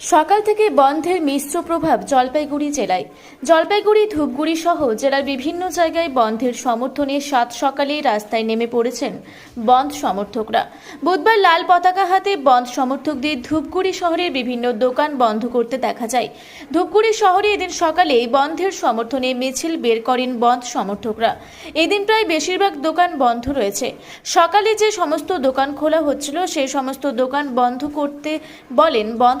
সকাল থেকে বন্ধের মিশ্র প্রভাব জলপাইগুড়ি জেলায়। জলপাইগুড়ি, ধূপগুড়ি সহ জেলার বিভিন্ন জায়গায় বন্ধের সমর্থনে সাত সকালেই রাস্তায় নেমে পড়েছেন বন্ধ সমর্থকরা। বুধবার লাল পতাকা হাতে বন্ধ সমর্থকদের ধূপগুড়ি শহরের বিভিন্ন দোকান বন্ধ করতে দেখা যায়। ধূপগুড়ি শহরে এদিন সকালে বন্ধের সমর্থনে মিছিল বের করেন বন্ধ সমর্থকরা। এদিন প্রায় বেশিরভাগ দোকান বন্ধ রয়েছে। সকালে যে সমস্ত দোকান খোলা হচ্ছিল সেই সমস্ত দোকান বন্ধ করতে বলেন বন্ধ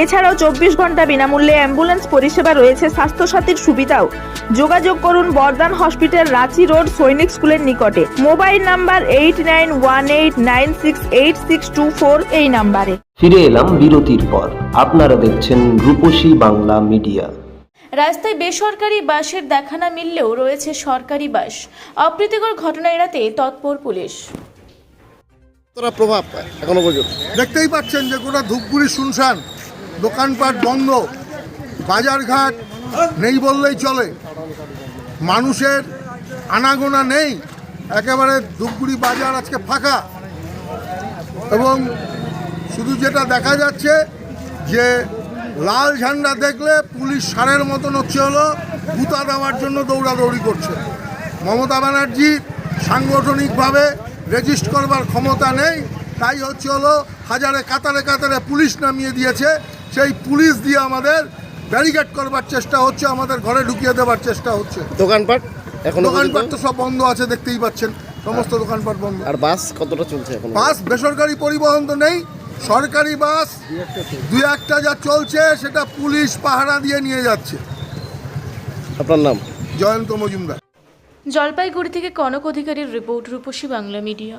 এছাড়াও চব্বিশ ঘণ্টা বিনামূল্যে অ্যাম্বুলেন্স পরিষেবা রয়েছে স্বাস্থ্যসাথীর সুবিধাও। যোগাযোগ করুন বর্ধমান হসপিটাল রাঁচি রোড সৈনিক স্কুলের নিকটে। Mobile number eight nine one eight nine six eight six two four এই নাম্বারে। ফিরে এলাম বিরতির পর। আপনারা দেখছেন রূপসী বাংলা মিডিয়া। রাস্তায় বেসরকারি বাসের দেখা না মিললেও রয়েছে সরকারি বাস। অপ্রীতিকর ঘটনা এড়াতে তৎপর পুলিশ। প্রভাব পায় এখনও পর্যন্ত দেখতেই পাচ্ছেন যে গোটা ধূপগুড়ি শুনশান। দোকানপাট বন্ধ, বাজারঘাট নেই বললেই চলে। মানুষের আনাগোনা নেই, একেবারে ধূপগুড়ি বাজার আজকে ফাঁকা। এবং শুধু যেটা দেখা যাচ্ছে যে লাল ঝান্ডা দেখলে পুলিশ সারের মতন হচ্ছে হলো, গুতা দেওয়ার জন্য দৌড়াদৌড়ি করছে। মমতা ব্যানার্জি সাংগঠনিকভাবে রেজিস্ট করবার ক্ষমতা নেই, তাই হচ্ছে হলো হাজারে কাতারে কাতারে পুলিশ নামিয়ে দিয়েছে। সেই পুলিশ দিয়ে আমাদের ব্যারিকেড করবার চেষ্টা হচ্ছে আমাদের ঘরে ঢুকিয়ে দেওয়ার চেষ্টা হচ্ছে। দোকানপাট এখন দোকানপাট তো সব বন্ধ আছে দেখতেই পাচ্ছেন। সমস্ত দোকানপাট বন্ধ। আর বাস কতটা চলছে এখন? বাস বেসরকারি পরিবহন তো নেই সরকারি বাস দুই একটা যা চলছে সেটা পুলিশ পাহারা দিয়ে নিয়ে যাচ্ছে। আপনার নাম? জয়ন্ত মজুমদার। জলপাইগুড়ি থেকে কনক অধিকারীর রিপোর্ট রূপসী বাংলা মিডিয়া।